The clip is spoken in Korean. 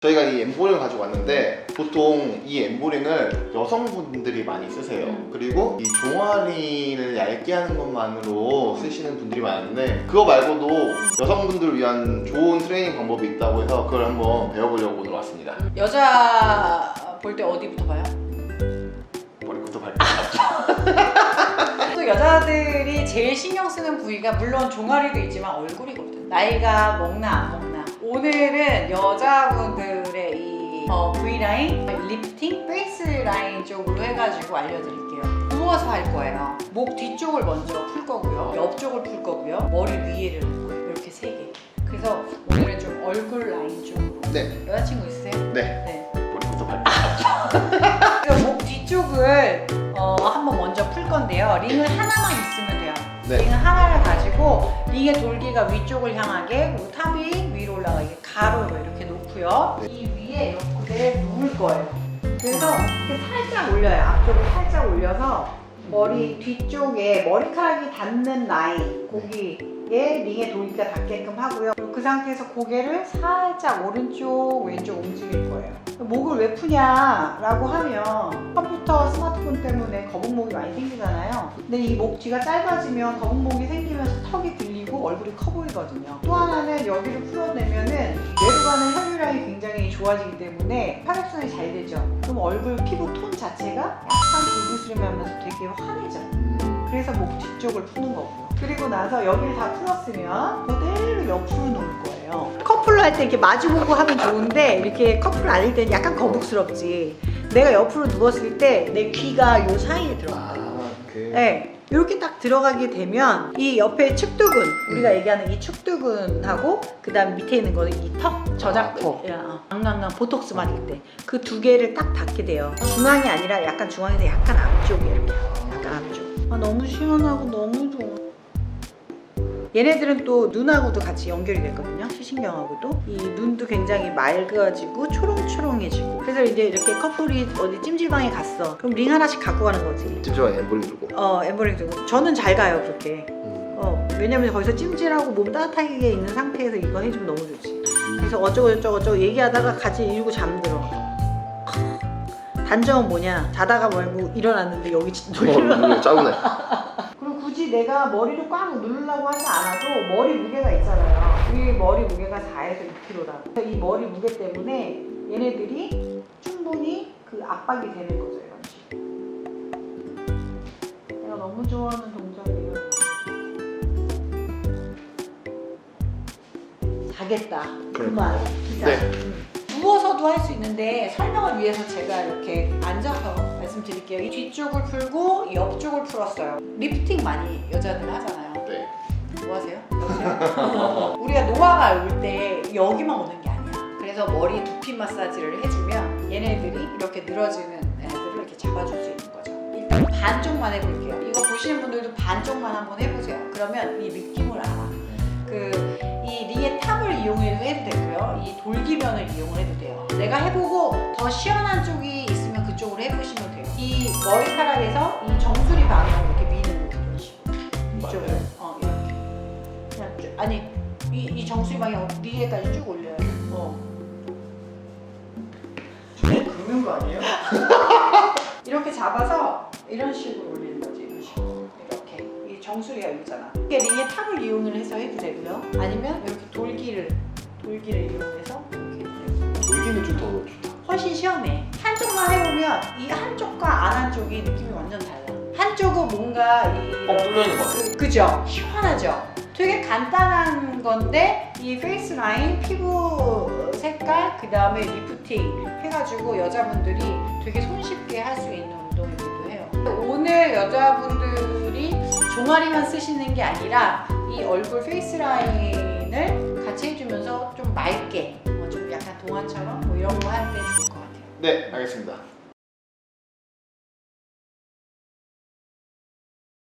저희가 이 엠보링을 가지고 왔는데 보통 이 엠보링을 여성분들이 많이 쓰세요. 음. 그리고 이 종아리를 얇게 하는 것만으로 쓰시는 분들이 많은데 그거 말고도 여성분들을 위한 좋은 트레이닝 방법이 있다고 해서 그걸 한번 배워보려고 오늘 왔습니다. 여자 볼 때 어디부터 봐요? 머리부터 발끝. 또 여자들이 제일 신경 쓰는 부위가 물론 종아리도 있지만 얼굴이거든. 나이가 먹나 안 먹나. 오늘은 여자분들의 이 어, V 라인, 리프팅, 페이스 라인 쪽으로 해가지고 알려드릴게요. 누워서 할 거예요. 목 뒤쪽을 먼저 풀 거고요. 옆쪽을 풀 거고요. 머리 위에를 할 거예요. 이렇게 세 개. 그래서 오늘은 좀 얼굴 라인 쪽으로. 네, 여자친구 있으세요? 네. 네. 머리부터 발끝. 그래 건데요. 링을 하나만 있으면 돼요. 네. 링은 하나를 가지고 링의 돌기가 위쪽을 향하게 그리고 탑이 위로 올라가게 가로로 이렇게 놓고요. 네. 이 위에 이렇게 누울 거예요. 그래서 이렇게 살짝 올려요. 앞쪽으로 살짝 올려서 머리 뒤쪽에 머리카락이 닿는 라인 거기에 링의 돌기가 닿게끔 하고요. 그 상태에서 고개를 살짝 오른쪽 왼쪽 움직일 거예요. 목을 왜 푸냐라고 하면 컴퓨터 스마트폰 때문에 거북목이 많이 생기잖아요. 근데 이 목 뒤가 짧아지면 거북목이 생기면서 턱이 들리고 얼굴이 커 보이거든요. 또 하나는 여기를 풀어내면은 뇌로 가는 혈류량이 굉장히 좋아지기 때문에 혈액순환이 잘 되죠. 그럼 얼굴 피부 톤 자체가 약간 붉으스름하면서 되게 환해져. 그래서 목 뒤쪽을 푸는 거고요. 그리고 나서 여기를 다 풀었으면 그대로 옆으로 거예요. 커플로 할 때 이렇게 마주보고 하면 좋은데 이렇게 커플 아닐 때는 약간 거북스럽지. 내가 옆으로 누웠을 때 내 귀가 요 사이에 들어가. 아, 그. 네. 이렇게 딱 들어가게 되면 이 옆에 축두근 우리가 얘기하는 이 축두근하고 그다음 밑에 있는 거는 이 턱 저작턱 안강강 보톡스 맞을 때 그 두 개를 딱 닿게 돼요 중앙이 아니라 약간 중앙에서 약간 앞쪽에 이렇게 약간 앞쪽 아 너무 시원하고 너무 좋아 얘네들은 또 눈하고도 같이 연결이 되거든요. 시신경하고도. 이 눈도 굉장히 맑아지고 초롱초롱해지고. 그래서 이제 이렇게 커플이 어디 찜질방에 갔어. 그럼 링 하나씩 갖고 가는 거지. 집중한 엠보링 두고. 어 엠버링 들고. 저는 잘 가요 그렇게. 음. 어 왜냐면 거기서 찜질하고 몸 따뜻하게 있는 상태에서 이거 해주면 너무 좋지. 그래서 어쩌고 저쩌고 저쩌고 얘기하다가 같이 이러고 잠들어. 단점은 뭐냐? 자다가 말고 일어났는데 여기 진짜 어, 눈이 짜증나. 굳이 내가 머리를 꽉 누르려고 하지 않아도 머리 무게가 있잖아요. 이 머리 무게가 4에서 6kg다 그래서 이 머리 무게 때문에 얘네들이 충분히 그 압박이 되는 거죠 이런 식으로. 내가 너무 좋아하는 동작이에요. 자겠다. 그만. 네. 음. 누워서도 할 수 있는데 설명을 위해서 제가 이렇게 앉아서 말씀드릴게요 이 뒤쪽을 풀고 이 옆쪽을 풀었어요 리프팅 많이 여자들 하잖아요 네. 뭐 하세요? 여보세요? 우리가 노화가 올 때 여기만 오는 게 아니야. 그래서 머리 두피 마사지를 해주면 얘네들이 이렇게 늘어지는 애들을 이렇게 잡아줄 수 있는 거죠. 일단 반쪽만 해볼게요. 이거 보시는 분들도 반쪽만 한번 해보세요. 그러면 이 느낌을 알아. 그 이 링의 탑을 이용해도 해도 되고요. 이 돌기면을 이용을 해도 돼요. 내가 해보고 더 시원한 쪽이 있으면 그쪽으로 해보시면 돼요. 이 머리카락에서 이 정수리 방향으로 이렇게 미는 거 이런 식으로. 이쪽으로. 맞아요. 어 이렇게. 그냥 쭉 아니 이, 이 정수리 방향 위에까지 쭉 올려요. 어. 긁는 거 아니에요? 이렇게 잡아서 이런 식으로 올리는 거지 이런 식으로 이렇게 이 정수리가 여기잖아. 이게 링의 탑을 이용을 해서 해도 되고요. 아니면 이렇게 돌기를 돌기를 이용해서 이렇게 되고. 돌기는 좀 더 좋다. 훨씬 시원해. 한쪽만 해보면 이 한쪽과 안 한쪽이 느낌이 완전 달라. 한쪽은 뭔가 이 뻥 뚫려 있는 거 같아요. 그, 그죠? 시원하죠? 되게 간단한 건데 이 페이스 라인, 피부 색깔, 그 다음에 리프팅 해가지고 여자분들이 되게 손쉽게 할 수 있는 운동이기도 해요. 오늘 여자분들이 종아리만 쓰시는 게 아니라 이 얼굴 페이스 라인을 같이 해주면서 좀 맑게, 어, 좀 약간 동안처럼 뭐 이런 거 할 때 좋을 것 같아요. 네, 알겠습니다.